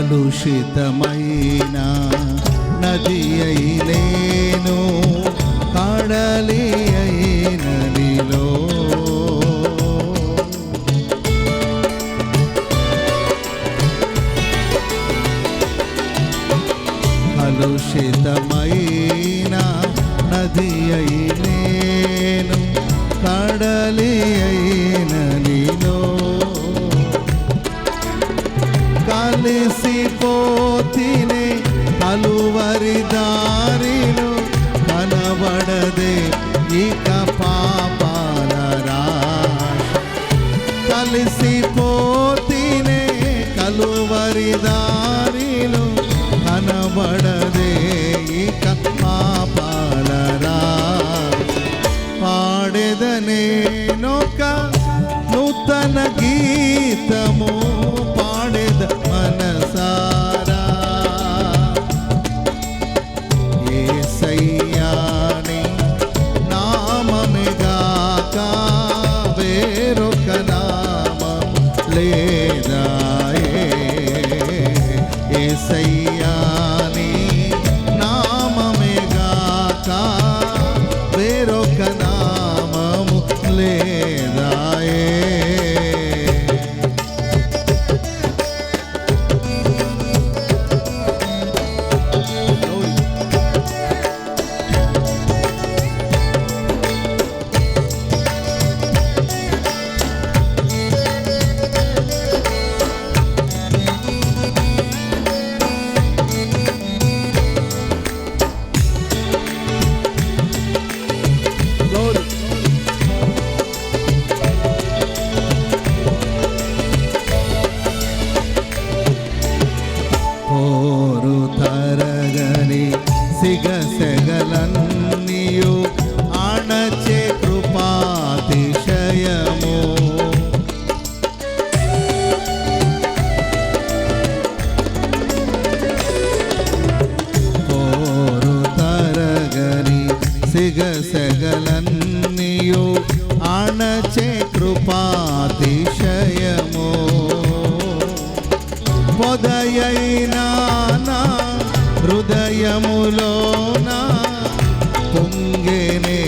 కలుషితమైన నది అయి నేను కడలి అయిన నీలో. కలుషితమైన నది అయి కలిసి ஞானி హృదయములోన పొంగేనే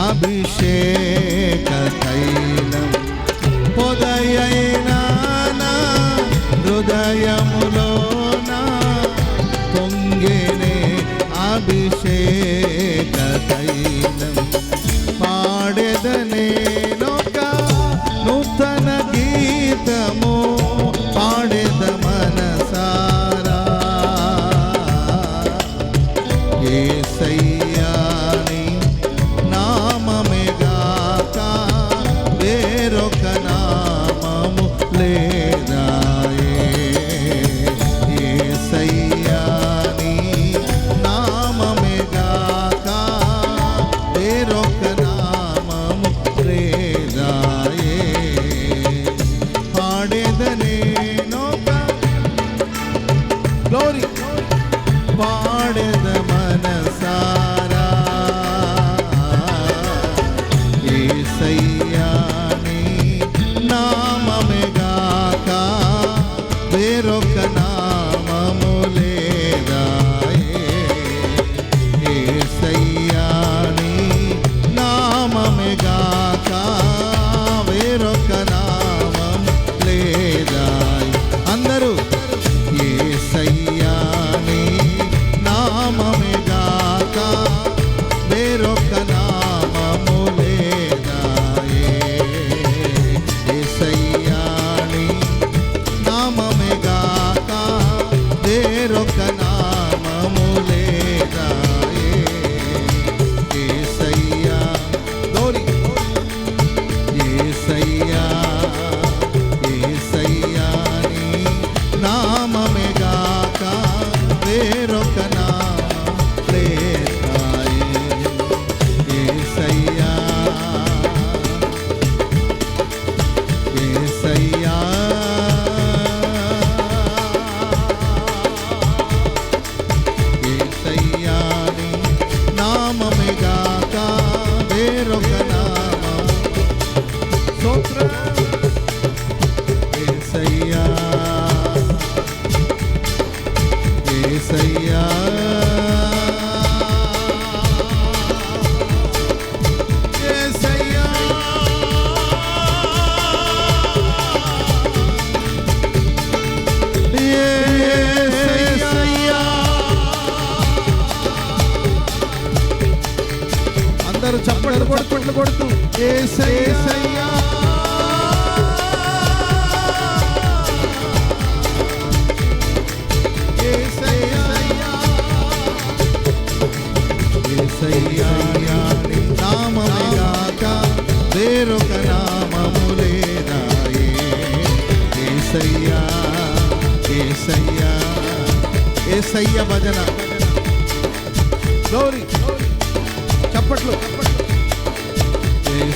అభిషేక తై గ్లోరీ పాడద మనసారా ఏసయ్యాని నామమేగాక వేరొక నామము లేదా ఏ యేసయ్య భజన గౌరీ చప్పట్లు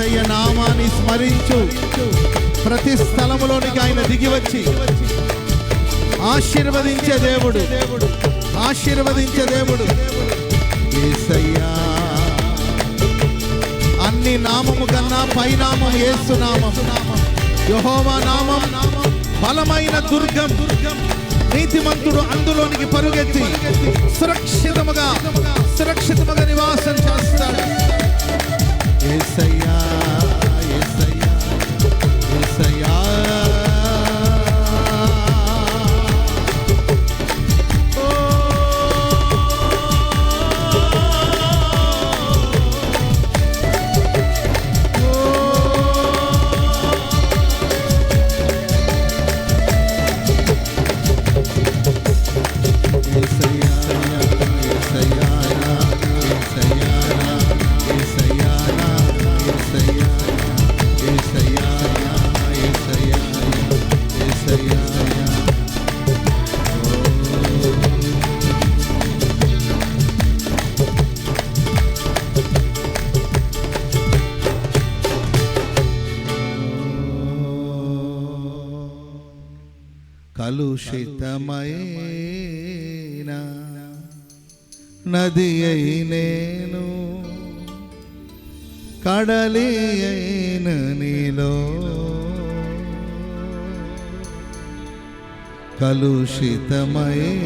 ఏసయ్య నామాన్ని స్మరించు. ప్రతి స్థలములోనికి ఆయన దిగి వచ్చి ఆశీర్వదించే దేవుడు. ఆశీర్వదించే దేవుడు. ఏసయ్యా అన్ని నామము కన్నా పైనామం యేసు నామం. నామం బలమైన దుర్గం. నీతిమంతుడు అందులోనికి పరుగెత్తి సురక్షితముగా సురక్షితముగా నివాసం చేస్తాడు. ఏసయ్యా. కలుషితమైన నది అయి నేను కడలి అయిన నీలో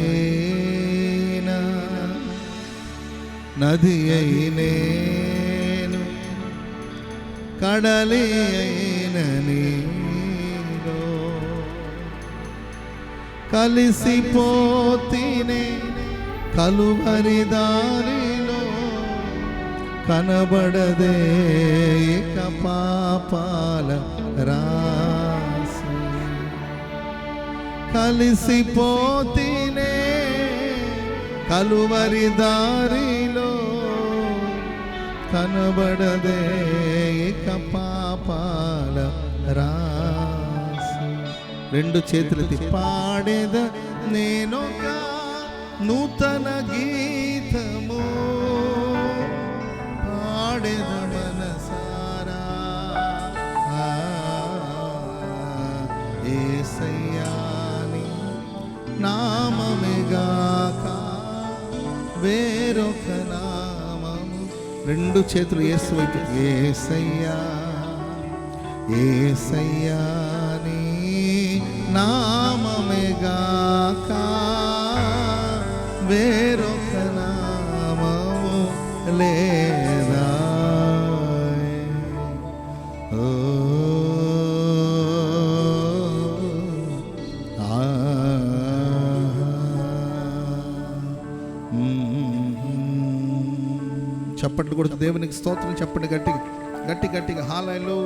కలుషితమైన నది అయి నేను కడలి అయిన నీలో కలిసిపోతేనే కలువరి దారిలో కనబడదే ఇక పాపాల రాసి కలిసిపోతేనే కలువరి దారిలో కనబడదే ఇక పాపాల రెండు చేతులెత్తి పాడేద నేనొక నూతన గీతము. పాడేద మనసారా. ఆ, యేసయ్యాని నామమేగాక వేరొక నామము. రెండు చేతులు యేసు వైపు. ఏసయ్యా ఏసయ్యాని నామమేగాక వేరొక నామము లేదా? ఓ ఆ చప్పట్లు కొడుతూ దేవునికి స్తోత్రం చెప్పండి గట్టిగా గట్టి గట్టిగా. హాలయలో